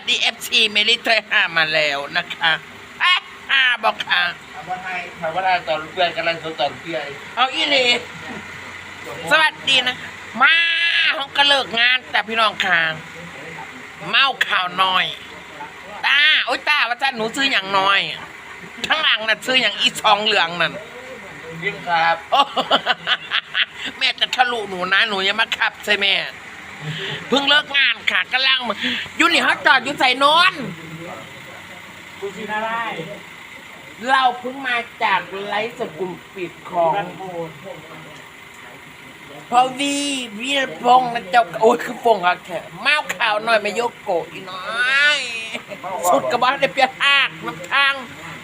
วัสดีเอฟซีเมลิเทอร์ห้ามาแล้วนะคะอะห้าบอกค่ะ ถามว่าไทยถามว่าไทยตอนเพื่อนกำลังสนตอนเพื่อนเอาอีเลสวัสดีนะมาห้องก็เลิกงานแต่พี่น้องคางเมาข่าวน้อยตาโอ้ยตาว่าจ้าหนูซื้ออย่างน้อย ข้างหลังน่ะซื้ออย่างอีซองเหลืองนั่น ยิ่งครับ โอ้ แม่จะทะลุหนูนะ หนูยังมาขับใช่แม่ เพิ่งเลิกงานค่ะกำลังมาอยู่นี่เขาจอดอยู่ใส่นอนคุณซีนาไล่เราเพิ่งมาจากไลฟ์สดกลุ่มปิดของบ้านโพนพอวีวีรพงษ์นะเจ้าโอ้ยคือพงษ์ค่ะแค่เมาข่าวหน่อยมาโยกโกะอีน้อยสุดกระบอกได้เปียหากน้ำทาง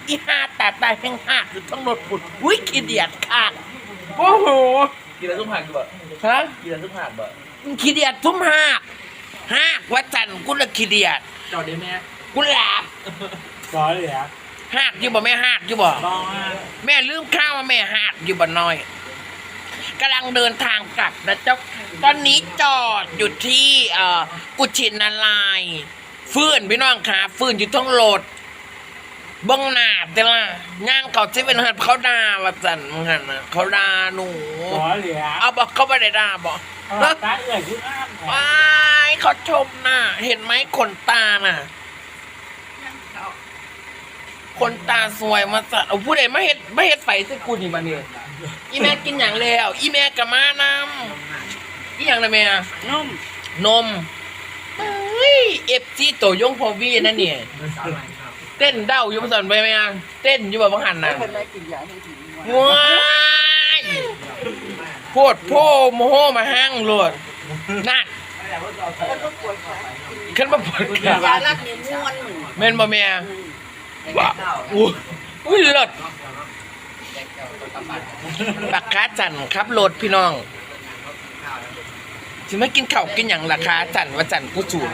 อีห้าแต่ตายแห่งหักคือทั้งรถปุดอุ้ยขี้เดียดขาดโอ้โหกินแล้วทุกหักบ่ฮะกินแล้วทุกหักบ่ ขี้เดียดทุ่มหักหักวัดจันทร์กูละขี้เดียดจอดได้ไหมกูหลับซอยเลยอะหักอยู่บ่แม่หักอยู่บ่บ้องอะแม่ลืมข้าวว่าแม่หักอยู่บ่น้อยกำลังเดินทางกลับนะเจ้าตอนนี้จอดอยู่ที่เอ่อกุชินารายณ์ฟื้นพี่น้องค่ะฟื้นอยู่ท้องรถเบิ้งหน้าแต่ละย่างเขาที่เป็นหันเขาด่าว่าจันมึงหันน่ะเขาด่าหนูซอยเลยอะเอาบอกเขาไม่ได้ด่าบอกเอาตาเอื่อยชุดอ้ามแหมว้ายเขาชมน่ะ เห็นไหมขนตาน่ะขนตาสวยมาสัตว์เอาผู้ใดไม่เห็ดไม่เห็ดไฟสิกูนี่มาเนี่ยอีแม่กินอย่างแล้ว อีแม่กับมานำอีอย่างไรแม่นุ่มนมเฮ้ยเอฟซีโตวยงพอวีนั่นเนี่ย เต้นเด้าอยู่มาสอนไปไหมอะเต้นอยู่แบบบังหันน่ะว้ายโพดโพโมโหมาห้างโลดนั่นขึ้นมาปวดแขนยาลักเนี่ยม้วนหนึ่งแม่นบ่แม่ว้าอุ้ยอุ้ยเลิศปักขาจันครับโหลดพี่น้องสิมากินข้าวกินอย่างราคาจันว่าจันผู้สูน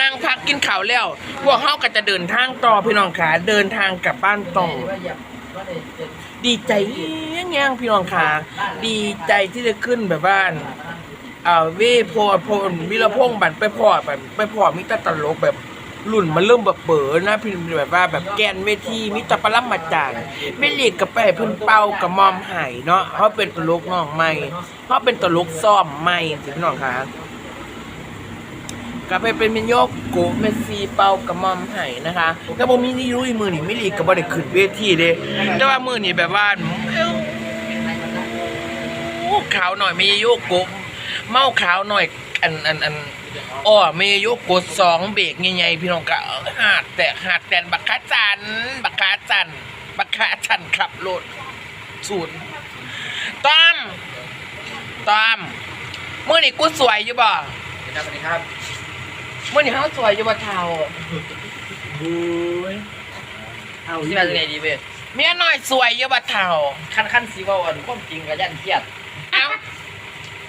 นั่งพักกินข้าวแล้ว พวกเฮาก็จะเดินทางต่อพี่น้องขาเดินทางกลับบ้านต่อดีใจแง่งพี่น้องขาดีใจที่ได้ขึ้นแบบบ้านอ่าเวโพโพวิรพงษ์บันไปพ่อแบบไปพ่อมิตรตลกแบบรุ่นมันเริ่มแบบเบอนะพี่แบบว่าแบบแกนเวทีมิตรปรมาจารย์ไม่เรียกกับไปให้เพิ่นเป่ากับมอมไห้เนาะเขาเป็นตลกน้องใหม่เขาเป็นตลกซ่อมใหม่สิพี่น้องคะ กลับไปเป็นเมนโยกโกเมสซีเปากระมอมไห้นะคะแล้วบ่มีนี่รู้อีมือนี่ไม่รีก็บ่ได้ขึ้นเวทีเด้แต่ว่ามือนี่แบบว่าขาวหน่อยไม่โยกโกเมาขาวหน่อยอันอันอันอ้อไม่โยกโกสองเบรกใหญ่ๆพี่น้องก็หาดแต่หาดแต่บักขาจันบักขาจันบักขาจันขับรถสูตรต้อมตอมมือนี่กูสวยอยู่บ่สวัสดีครับ มื่อนี้เขาสวยอยู่บ่เท่าบุยเอาที่ที่มามาจากไหนดีเว้ยเมียน้อยสวยอยู่บ่เท่าขั้นขั้นสีว่าอ่อนความจริงกับยันเครียดเอ้า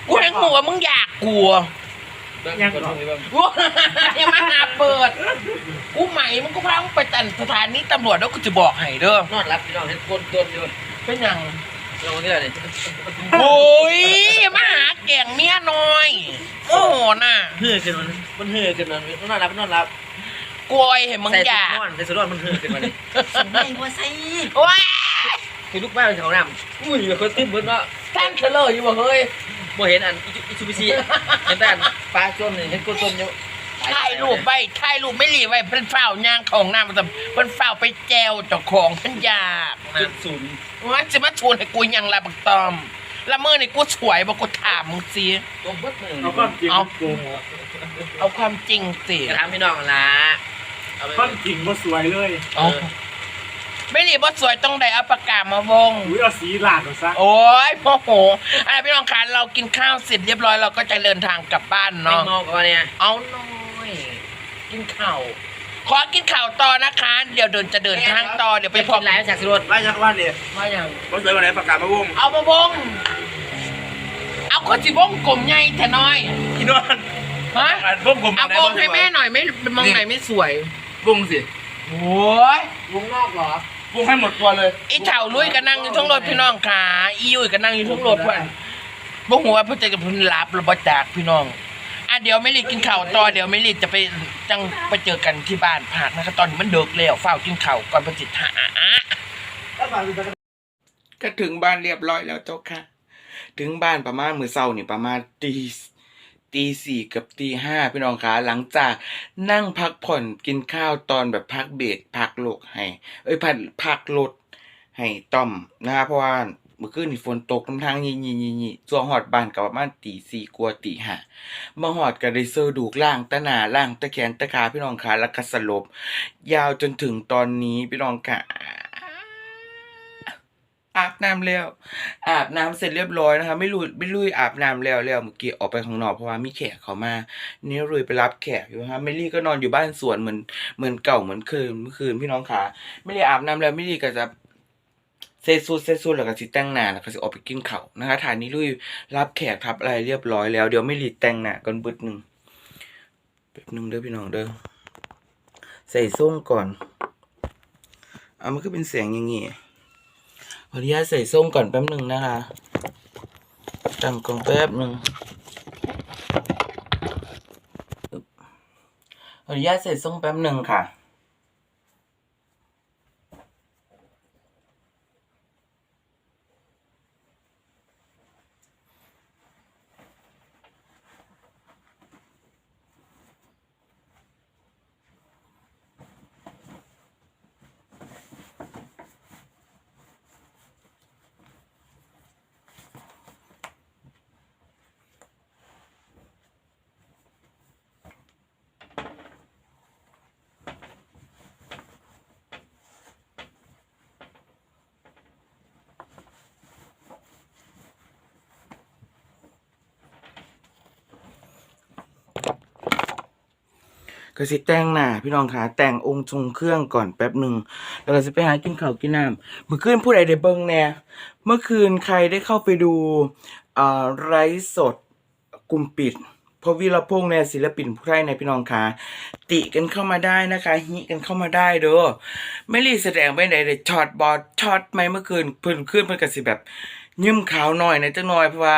กูเห็นหัวมึงอยากกลัวยังก่อนเลยบ้างว้ายอย่ามาหาเปิด กูใหม่มึงก็พามึงไปจันสถานีตำรวจแล้วกูจะบอกให้เด้อนอนรับพี่น้องเห็นคนตัวอยู่เป็นหยัง ลงที่ไหนโอ้ยอย่ามาหาแก่งเมียน้อย โอ้โหน่ะเฮือขึ้นมันมันเฮือขึ้นมันนอนรับนอนรับกลัวเห็นมึงใส่อสุดยากนอนใส่สุดนอนมันเฮือขึ้นมาเลยไม่บัวใส่ว้ายคือลูกบ้านเป็นของน้ำอุ้ยคนติ้มเบิ้ลเนาะท่านเฉลยอยู่บ่เฮ้ยบ่เห็นอันอิชูบิซีเห็นแต่อันปลาจมนี่เห็นกุ้งจมอยู่ ถ่ายรูปไปถ่ายรูปไม่หลีไว้เพิ่นเฝ้าย่างของน้ำมาทำเพิ่นเฝ้าไปแจวเจ้าของเพิ่นอยากนะจุดศูนย์มันจะมาชวนให้กูยังละบักตอมละเมื่อนี่กูสวยบอกกูถามมึงสิ ตัวเบิ้ลหนึ่งเอาความจริงเอา โกงเอาความจริงสิกระทำพี่น้องละเอาไปความจริงก็สวยเลยเอา ไม่รีบว่าสวยต้องได้เอาปากกามาวง อุ้ยเอาสีหลาดเอาซะโอ้ยพ่อโหอะไรพี่น้องคะเรากินข้าวเสร็จเรียบร้อยเราก็จะเดินทางกลับบ้านไม่เนาะ เมากับว่าเนี่ยเอาหน่อย กินข้าวขอกินข้าวต่อนะคะ เดี๋ยวเดินจะเดินทางต่อเดี๋ยวไปไปพพบบไลฟ์จากสิรถไล่ยักษ์ว่าเนี่ยมาอย่างรถเสริมอะไรประกาศมาวงเอามาวงเอาคนสิวงกลมใหญ่แต่น้อยอีนอนฮะอ่านพวกผมเอาวงให้แม่หน่อยไม่มองไหนไม่สวยวงสิโอ้ยวงนอกเหรอวงให้หมดตัวเลยไอ้เฉาลุยก็นั่งอยู่ทั้งรถพี่น้องขาอียุยก็นั่งอยู่ทั้งรถเพื่อนบ่หัวาเพื่อจะกับเพิ่นหลับหรือบ่จากพี่น้องอัน เดี๋ยวไม่รีกินข้าวต่อเดี๋ยวไม่รีจะไปจังไปเจอกันที่บ้านพักนะคะตอนนี้มันเดึกแล้วเฝ้าวกินข้าวก่อนประจิตหาก็ถึงบ้านเรียบร้อยแล้วเจ้าค่ะ ถึงบ้านประมาณมือเศร้านี่ประมาณตีตีสี่กับตีห้าพี่น้องคะหลังจากนั่งพักผ่อนกินข้าวตอนแบบพักเบรกพักโลกให้ เอ้ยพักพักรถให้ต้อมนะคะเพราะว่า เมื่อคืนนี่ฝนตกน้ำทางยี่ยี่ยี่ยี่ส่วหอดบ้านกับประมาณตีสี่กว่าตีห้ามาหอดกับได้เซอร์ดูกล่างตะหนาล่างตะแขนตะขาพี่น้องคะแล้วก็สลบ ยาวจนถึงตอนนี้พี่น้องค่ะอาบน้ำแล้ว อาบน้ำเสร็จเรียบร้อยนะคะ ไม่ลุยไม่ลุยอาบน้ำแล้วแล้วเมื่อกี้ออกไปข้างนอกเพราะว่ามีแขกเขามานี่ลุยไปรับแขกอยู่ฮะไม่รีก็นอนอยู่บ้านสวนเหมือนเหมือนเก่าเหมือนคืนเมื่อคืนพี่น้องขาไม่รีอาบน้ำแล้วไม่รีก็จะ เซซูเซซูแล้วก็สิแต่งหน้าแล้วก็สิออกไปกินข้าวนะคะฐานนี้ลุยรับแขกทับอะไรเรียบร้อยแล้ว เดี๋ยวไม่รีดแต่งหน้าก่อนบึดหนึ่งแป๊บหนึ่งเด้อพี่น้องเด้อใส่ส้มก่อนเอะมันก็เป็นเสียงอย่างงี้ขออนุญาตใส่ส้มก่อนแป๊บหนึ่งนะคะตั้งกล้องแป๊บหนึ่งขออนุญาตใส่ส้มแป๊บหนึ่งค่ะ ก็สิแต่งหน้าพี่น้องคะแต่งองค์ทรงเครื่องก่อนแป๊บหนึ่งแล้วก็จะไปหากินข้าวกินน้ำเมื่อคืนผู้ใดได้เบิ่งแน่เมื่อคืนใครได้เข้าไปดูอ่าไลฟ์สดกลุ่มปิดเพราะวีรพงษ์เนี่ยศิลปินผู้ไทยในพี่น้องคะติกันเข้ามาได้นะคะฮิกันเข้ามาได้เด้อไม่รีแสดงไปไหนเลยช็อตบอดช็อตไหมเมื่อคืนเพิ่นขึ้นเพิ่นก็สิแบบยืมขาวหน่อยนะจังหน่อยเพราะว่า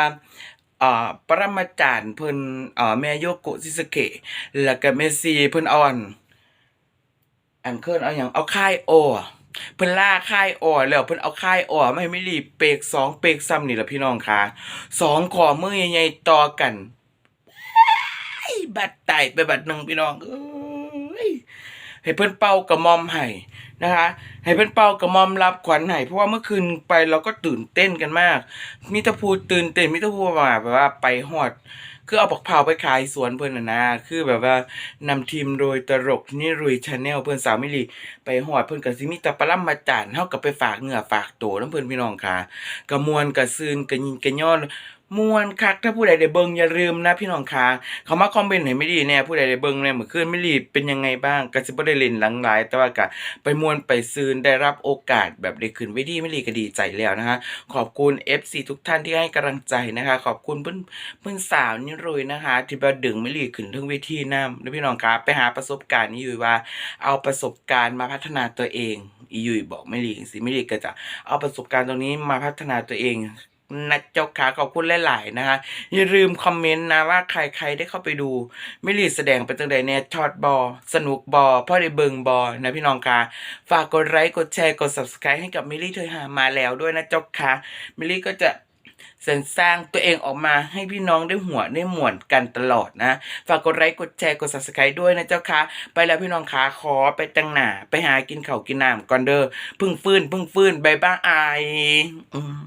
อ่าปรมาจารย์เพิ่นอ่าแม่โยโกะซิสเกะแล้วก็เมซี่เพิ่นอาอันอันเคินเอาหยังเอาค่ายโออะเพิ่นล่าค่ายโอแล้วเพิ่นเอาค่ายโอมาให้ไม่รีเปกสองเปกซ้ำนี่ละพี่น้องค่ะสองขอมือใหญ่ๆต่อกันบัดไตไปบัดหนึ่งพี่น้องเอ้ย ให้เพิ่อนเป่ากระมอมให้นะคะ ให้เพิ่อนเป่ากระมอมรับขวัญให้เพราะว่าเมื่อคืนไปเราก็ตื่นเต้นกันมาก มิตรภูตื่นเต้นมิตรภูมาแบบว่าไปฮอด คือเอาบักเผาไปขายสวนเพิ่อนนะนะคือแบบว่านำทีมโดยตลกนี่รุยชาแนลเพิ่อนสาวมิลีไปฮอดเพิ่อนก็สิมีแตะปล่ำมาจานเฮาก็ไปฝากเหงื่อฝากโตน้ำเพิ่อนพี่น้องค่ะกระมวลกระซืนกระยินกระย้อน มวนคักถ้าผู้ใดได้เบิงอย่าลืมนะพี่น้องคะเขามาคอมเมนต์ให้ไม่ดีแน่ผู้ใดได้เบิงแน่เมื่อคืนไม่รีบเป็นยังไงบ้างก็สิบ่ได้เล่นหลังหลาย แต่ว่าก็ไปมวนไปซืนได้รับโอกาสแบบได้ขึ้นเวทีไม่รีก็ดีใจแล้วนะคะ ขอบคุณ FC ทุกท่านที่ให้กำลังใจนะคะ ขอบคุณเพื่อนเพื่อนสาวนี่รุยนะคะ ที่มาดึงไม่หลีขึ้นทั้งเวทีน้ำแล้วพี่น้องครับไปหาประสบการณ์นี่อยู่ว่า เอาประสบการณ์มาพัฒนาตัวเองอียุยบอกไม่หลีสิไม่หลีก็จะเอาประสบการณ์ตรงนี้มาพัฒนาตัวเอง นะเจ้าขาขอบคุณหลายๆนะคะอย่าลืมคอมเมนต์นะว่าใครใครได้เข้าไปดูไม่หลีแสดงเป็นจังใดแน่ช็อตบอสนุกบอพ่อได้เบิงบอนะพี่น้องคะฝากกดไลค์กดแชร์กด subscribe ให้กับมิลลี่เธอหามาแล้วด้วยนะเจ้าค่ะมิลลี่ก็จะสรสร้างตัวเองออกมาให้พี่น้องได้หัวได้หมวนกันตลอดนะ ฝากกดไลค์กดแชร์กด subscribe ด้วยนะเจ้าค่ะไปแล้วพี่น้องขาขอไปแต่งหน้าไปหากินเขากินน้ำก่อนเด้อพึ่งฟื้นพึ่งฟื้นบายบายอืม